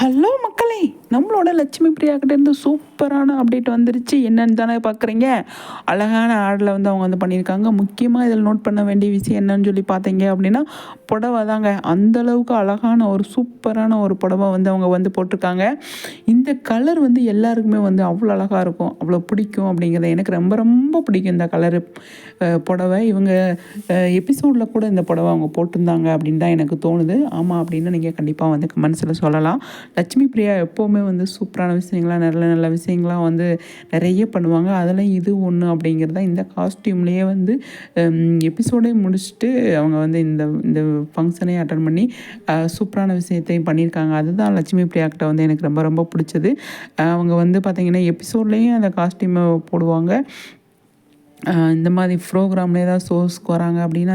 Hello மக்களே. நம்மளோட லட்சுமி பிரியா இருந்து சூப்பரான அப்டேட் வந்துருச்சு. என்னன்னு தானே பார்க்குறீங்க அழகான ஆடில் வந்து அவங்க வந்து பண்ணியிருக்காங்க. முக்கியமாக இதில் நோட் பண்ண வேண்டிய விஷயம் என்னன்னு சொல்லி பார்த்தீங்க அப்படின்னா புடவை தாங்க. அந்த அளவுக்கு அழகான ஒரு சூப்பரான ஒரு புடவை வந்து அவங்க வந்து போட்டிருக்காங்க. இந்த கலர் வந்து எல்லாருக்குமே வந்து அவ்வளோ அழகாக இருக்கும். அவ்வளோ பிடிக்கும் அப்படிங்கிறத எனக்கு ரொம்ப ரொம்ப பிடிக்கும் இந்த கலரு புடவை. இவங்க எபிசோடில் கூட இந்த புடவை அவங்க போட்டிருந்தாங்க அப்படின்னு தான் எனக்கு தோணுது. ஆமாம் அப்படின்னு நீங்கள் கண்டிப்பாக வந்து கமெண்ட்ஸில் சொல்லலாம். லட்சுமி பிரியா எப்போவுமே வந்து சூப்பரான விஷயங்களாக நல்ல நல்ல விஷயங்களாக வந்து நிறைய பண்ணுவாங்க. அதில் இது ஒன்று அப்படிங்கிறத இந்த காஸ்டியூம்லேயே வந்து எபிசோடே முடிச்சுட்டு அவங்க வந்து இந்த இந்த ஃபங்க்ஷனே அட்டன் பண்ணி சூப்பரான விஷயத்தையும் பண்ணியிருக்காங்க. அதுதான் லட்சுமி பிரியா கிட்ட வந்து எனக்கு ரொம்ப ரொம்ப பிடிச்சது. அவங்க வந்து பார்த்திங்கன்னா எபிசோட்லேயும் அந்த காஸ்டியூமை போடுவாங்க. இந்த மாதிரி ப்ரோக்ராமில் ஏதாவது ஷோஸ்க்கு வராங்க அப்படின்னா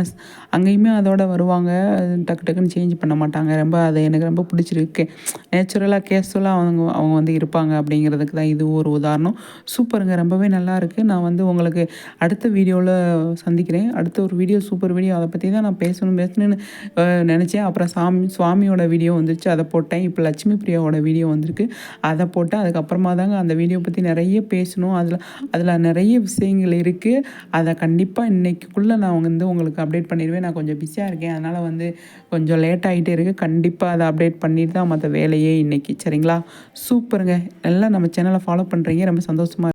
அங்கேயுமே அதோட வருவாங்க. டக்கு டக்குன்னு சேஞ்ச் பண்ண மாட்டாங்க. ரொம்ப அது எனக்கு ரொம்ப பிடிச்சிருக்கு. நேச்சுரலாக கேஷுவலாக அவங்க அவங்க வந்து இருப்பாங்க அப்படிங்கிறதுக்கு தான் இது ஒரு உதாரணம். சூப்பருங்க ரொம்பவே நல்லா இருக்குது நான் வந்து உங்களுக்கு அடுத்த வீடியோவில் சந்திக்கிறேன். அடுத்த ஒரு வீடியோ சூப்பர் வீடியோ அதை பற்றி தான் நான் பேசணும் பேசணும்னு நினச்சேன். அப்புறம் சாமி சுவாமியோட வீடியோ வந்துருச்சு. அதை போட்டேன். இப்போ லட்சுமி பிரியாவோட வீடியோ வந்திருக்கு. அதை போட்டேன் அதுக்கப்புறமா தாங்க அந்த வீடியோ பற்றி நிறைய பேசணும். அதில் அதில் நிறைய விஷயங்கள் இருக்குது அதை கண்டிப்பாக இன்றைக்குள்ளே நான் வந்து உங்களுக்கு அப்டேட் பண்ணிடுவேன். நான் கொஞ்சம் பிஸியாக இருக்கேன். அதனால் வந்து கொஞ்சம் லேட் ஆகிட்டே இருக்குது கண்டிப்பாக அதை அப்டேட் பண்ணிட்டு தான் மற்ற வேலையே இன்றைக்கி சரிங்களா? சூப்பருங்க எல்லாம் நம்ம சேனலை ஃபாலோ பண்ணுறீங்க ரொம்ப சந்தோஷமாக